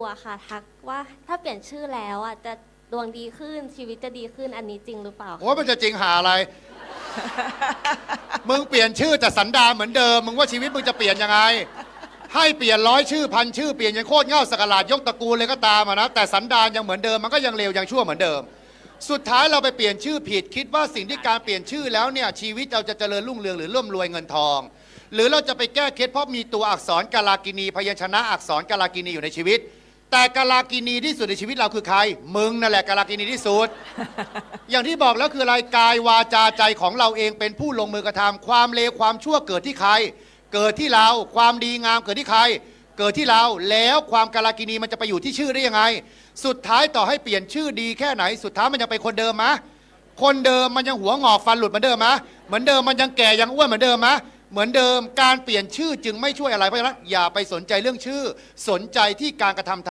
ตัวค่ะทักว่าถ้าเปลี่ยนชื่อแล้วอะจะดวงดีขึ้นชีวิตจะดีขึ้นอันนี้จริงหรือเปล่าคะโอ้ยมันจะจริงหาอะไร มึงเปลี่ยนชื่อแต่สันดานเหมือนเดิม มึงว่าชีวิตมึงจะเปลี่ยนยังไง ให้เปลี่ยนร้อยชื่อพันชื่อเปลี่ยนยังโคตรเง่าสกลาดยกตระกูลเลยก็ตามอะนะแต่สันดานยังเหมือนเดิมมันก็ยังเลวยังชั่วเหมือนเดิม สุดท้ายเราไปเปลี่ยนชื่อผิด คิดว่าสิ่งที่การเปลี่ยนชื่อแล้วเนี่ยชีวิตเราจะเจริญรุ่งเรืองหรือร่ำรวยเงินทอง หรือเราจะไปแก้เคล็ดเพราะมีตัวอักษรกาลากินีพยัญชนะอักษรกาลากินีอยู่ในชีวิต แต่กาลากินีที่สุดในชีวิตเราคือใคร มึงนั่นแหละกาลากินีที่สุด อย่างที่บอกแล้วคืออะไรกายวาจาใจของเราเองเป็นผู้ลงมือกระทำความเลวความชั่วเกิดที่ใคร เกิดที่เราความดีงามเกิดที่ใคร เกิดที่เราแล้วความกาลากินีมันจะไปอยู่ที่ชื่อได้ยังไง สุดท้ายต่อให้เปลี่ยนชื่อดีแค่ไหน สุดท้ายมันยังเป็นคนเดิมมะคนเดิมมันยังหัวงอกฟันหลุดเหมือนเดิมมะเหมือนเดิมมันยังแก่ยังอ้วนเหมือนเดิมมะเหมือนเดิมการเปลี่ยนชื่อจึงไม่ช่วยอะไรเพราะฉะนั้นอย่าไปสนใจเรื่องชื่อ สนใจที่การกระทำ